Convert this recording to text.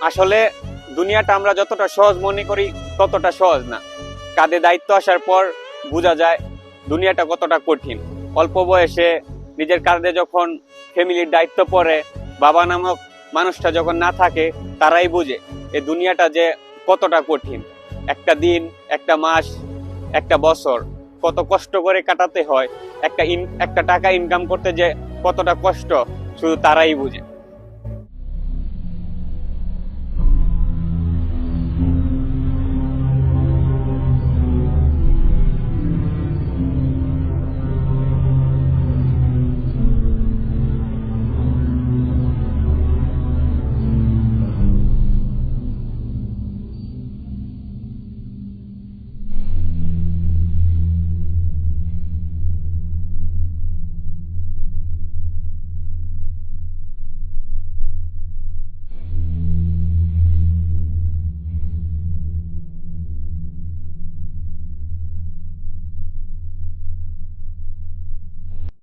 আসলে দুনিয়াটা আমরা যতটা সহজ মনে করি, ততটা সহজ না। কাঁধে দায়িত্ব আসার পর বোঝা যায় দুনিয়াটা কতটা কঠিন। অল্প বয়সে নিজের কাঁধে যখন ফ্যামিলির দায়িত্ব পড়ে, বাবা নামক মানুষটা যখন না থাকে, তারাই বুঝে এই দুনিয়াটা যে কতটা কঠিন। একটা দিন, একটা মাস, একটা বছর, কত কষ্ট করে কাটাতে হয়, একটা ইন, একটা টাকা ইনকাম করতে যে কতটা কষ্ট, শুধু তারাই বুঝে।